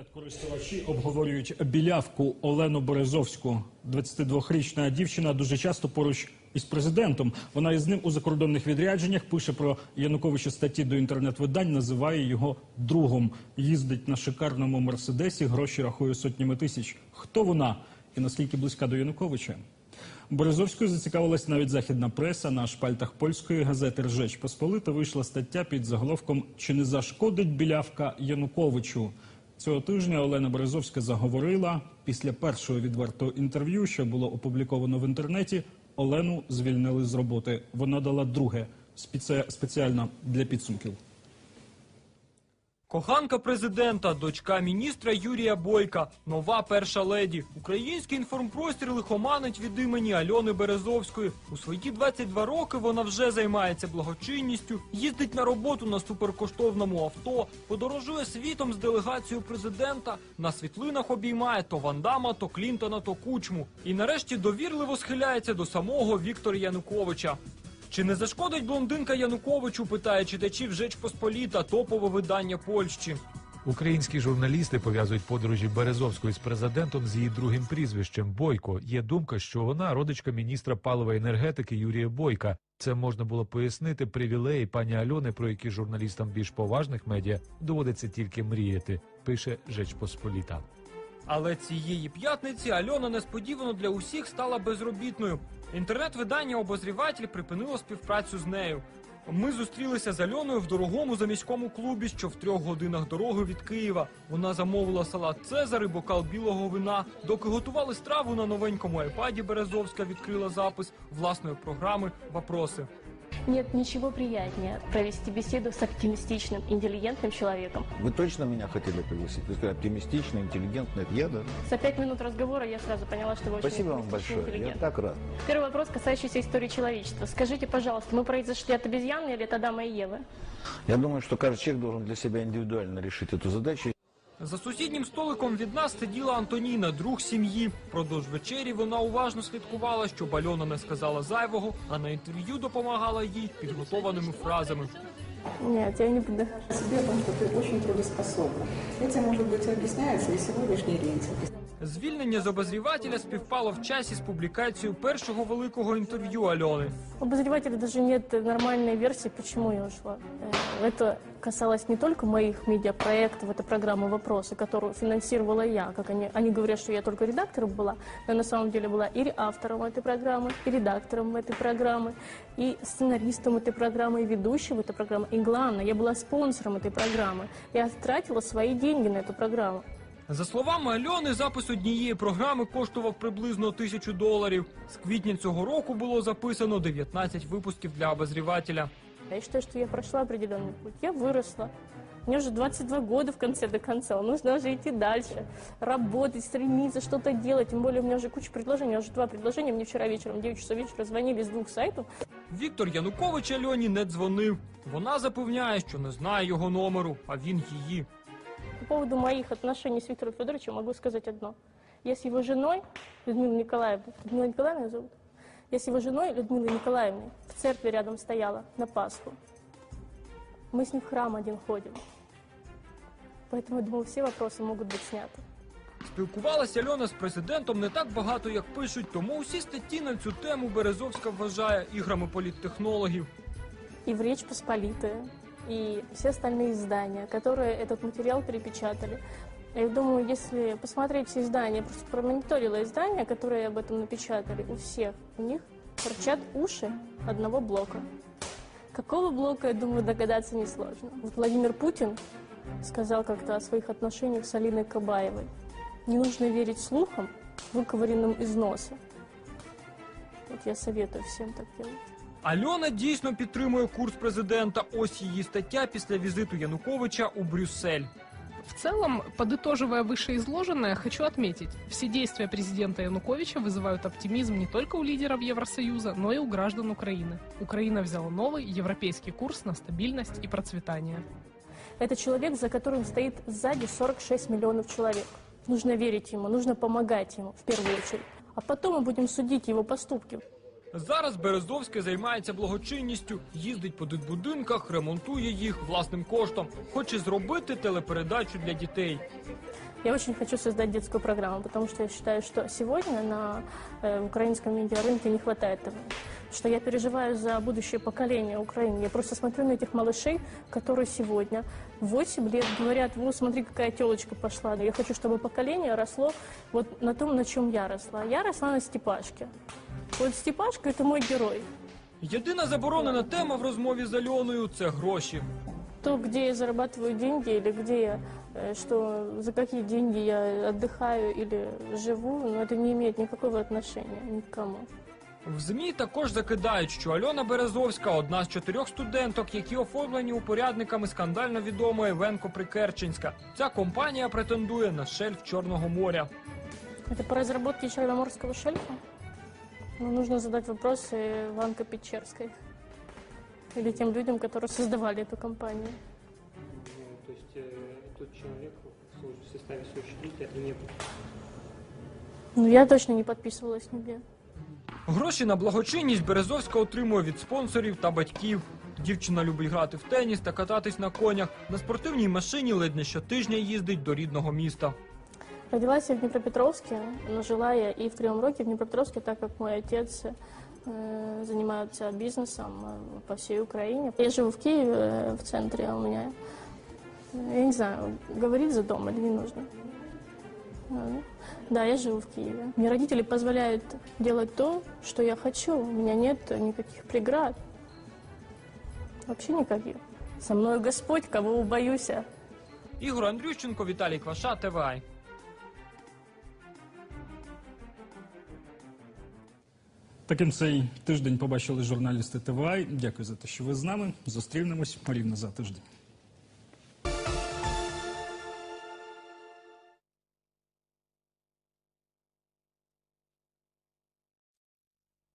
Інтернет-користувачі обговорюють білявку Олену Березовську. 22-річна дівчина дуже часто поруч із президентом. Вона із ним у закордонних відрядженнях пише про Януковича статті до інтернет-видань, називає його другом. Їздить на шикарному мерседесі, гроші рахує сотнями тисяч. Хто вона і наскільки близька до Януковича? Березовською зацікавилась навіть західна преса. На шпальтах польської газети «Ржеч Посполита вийшла стаття під заголовком Чи не зашкодить білявка Януковичу? Цього тижня Олена Березовська заговорила після першого відвертого інтерв'ю, що було опубліковано в інтернеті. Олену звільнили з роботи. Вона дала друге спеціально для підсумків. Коханка президента, дочка міністра Юрія Бойка, нова перша леді. Український інформпростір лихоманить від імені Альони Березовської. У свої 22 роки вона вже займається благочинністю, їздить на роботу на суперкоштовному авто, подорожує світом з делегацією президента. На світлинах обіймає то Вандама, то Клінтона, то Кучму. І нарешті довірливо схиляється до самого Віктора Януковича. Чи не зашкодить блондинка Януковичу? питає читачів Жеч Посполіта, топове видання Польщі. Українські журналісти пов'язують подорожі Березовської з президентом з її другим прізвищем Бойко. Є думка, що вона родичка міністра палива енергетики Юрія Бойка. Це можна було пояснити привілеї пані Альони, про які журналістам більш поважних медіа доводиться тільки мріяти. Пише Жеч Посполіта. Але цієї п'ятниці Альона несподівано для усіх стала безробітною. Інтернет-видання Обозріватель припинило співпрацю з нею. Ми зустрілися з Альоною в дорогому заміському клубі, що в трьох годинах дороги від Києва. Вона замовила салат Цезар і бокал білого вина. Доки готували страву на новенькому айпаді, Березовська відкрила запис власної програми Вопроси. Нет ничего приятнее провести беседу с оптимистичным, интеллигентным человеком. Вы точно меня хотели пригласить? Вы сказали, оптимистичный, интеллигентный. Это я, да? За пять минут разговора я сразу поняла, что вы очень Спасибо вам большое. Я так рад. Первый вопрос, касающийся истории человечества. Скажите, пожалуйста, мы произошли от обезьяны или от Адама и Евы? Я думаю, что каждый человек должен для себя индивидуально решить эту задачу. За сусіднім столиком від нас сиділа Антоніна, друг сім'ї. Продовж вечері вона уважно слідкувала, щоб Альона не сказала зайвого, а на інтерв'ю допомагала їй підготованими фразами. Нет, я не буду. себе о том, что ты очень трудоспособна. Этим, может быть, и объясняется и сегодняшний рейтинг. Звільнення з обозрівателя співпало в часі з публікацією першого великого інтерв'ю Альони. У обозревателя даже нет нормальной версии, почему я ушла. Э, Это касалось не только моих медиапроектов, это программа «Вопросы», которую финансировала я. Как они, они говорят, что я только редактором была, но я на самом деле была и автором этой программы, и редактором этой программы, и сценаристом этой программы, и ведущим этой программы. И главное, я была спонсором этой программы. Я тратила свои деньги на эту программу. За словами Альони, запис однієї програми коштував приблизно тисячу доларів. З квітня цього року було записано 19 випусків для обозрівателя. Я считаю, что я прошла определенный путь. Я выросла. Мне уже 22 года в конце до конца. Нужно уже идти дальше, работать, стремиться, что-то делать. Тем более у меня уже куча предложений. У меня уже два предложения. Мне вчера вечером, в 9 часов вечера, звонили с двух сайтов. Віктор Янукович Альоні не дзвонив. Вона запевняє, що не знає його номеру, а він її По поводу моих отношений с Виктором Федоровичем могу сказать одно. Я с его женой, Людмилой Николаевной, Людмила Николаевна её зовут? Я с его женой, Людмилой Николаевной, в церкви рядом стояла на Пасху. Мы с ним в храм один ходим. Поэтому, я думаю, все вопросы могут быть сняты. Спілкувалася Альона з президентом не так багато, як пишуть, тому усі статті на цю тему Березовська вважає іграми політтехнологів. И в Речь Посполитая, и все остальные издания, которые этот материал перепечатали. Я думаю, если посмотреть все издания, просто промониторила издания, которые об этом напечатали, у всех, у них торчат уши одного блока. Какого блока, я думаю, догадаться несложно. Вот Владимир Путин сказал как-то о своих отношениях с Алиной Кабаевой. Не нужно верить слухам, выковыренным из носа. Вот я советую всем так делать. Альона дійсно підтримує курс президента. Ось її стаття після візиту Януковича у Брюссель. В целом, подытоживая вышеизложенное, хочу отметить, все действия президента Януковича вызывают оптимизм не только у лидеров Евросоюза, но и у граждан Украины. Украина взяла новый европейский курс на стабильность и процветание. Это человек, за которым стоит сзади 46 миллионов человек. Нужно верить ему, нужно помогать ему в первую очередь. А потом мы будем судить его поступки. Зараз Березовський займається благочинністю, їздить по дитбудинках, ремонтує їх власним коштом. Хоче зробити телепередачу для дітей. Я очень хочу создать детскую программу, потому что я считаю, что сегодня на э, украинском медиарынке не хватает этого. Что я переживаю за будущее поколение Украины. Я просто смотрю на этих малышей, которые сегодня в 8 лет говорят, вот смотри, какая телочка пошла. Я хочу, чтобы поколение росло вот на том, на чем я росла. Я росла на Степашке. Вот Степашка – это мой герой. Єдина заборонена тема в розмові з Альоною це гроші. То, где я зарабатываю деньги, или где я, э, что, за какие деньги я отдыхаю или живу, но это не имеет никакого отношения ни к кому. В ЗМІ також закидають, що Альона Березовська одна з чотирьох студенток, які оформлені упорядниками скандально відомої Венко Прикерченська. Ця компанія претендує на шельф Чорного моря. Это по разработке Черноморского шельфа? Ну, нужно задать вопросы Ванка Печерской. Или тем людям, которые создавали эту компанию. Ну, то есть э, тот человек в службе- в составе соучредителя не был. Ну, я точно не подписывалась нигде. Гроші на благочинність Березовська отримує від спонсорів та батьків. Дівчина любить грати в теніс та кататись на конях. На спортивній машині ледь не щотижня їздить до рідного міста. Родилась я в Днепропетровске, но жила я и в Кривом Роге, и в Днепропетровске, так как мой отец э, занимается бизнесом э, по всей Украине. Я живу в Киеве, э, в центре, а у меня, э, я не знаю, говорить за дом или не нужно. А, Да, я живу в Киеве. Мне родители позволяют делать то, что я хочу. У меня нет никаких преград. Вообще никаких. Со мной Господь, кого убоюсь. Ігор Андрющенко, Віталій Кваша, ТВА. Таким цей тиждень побачили журналісти ТВА. Дякую за те, що ви з нами. Зустрінемось рівно за тиждень.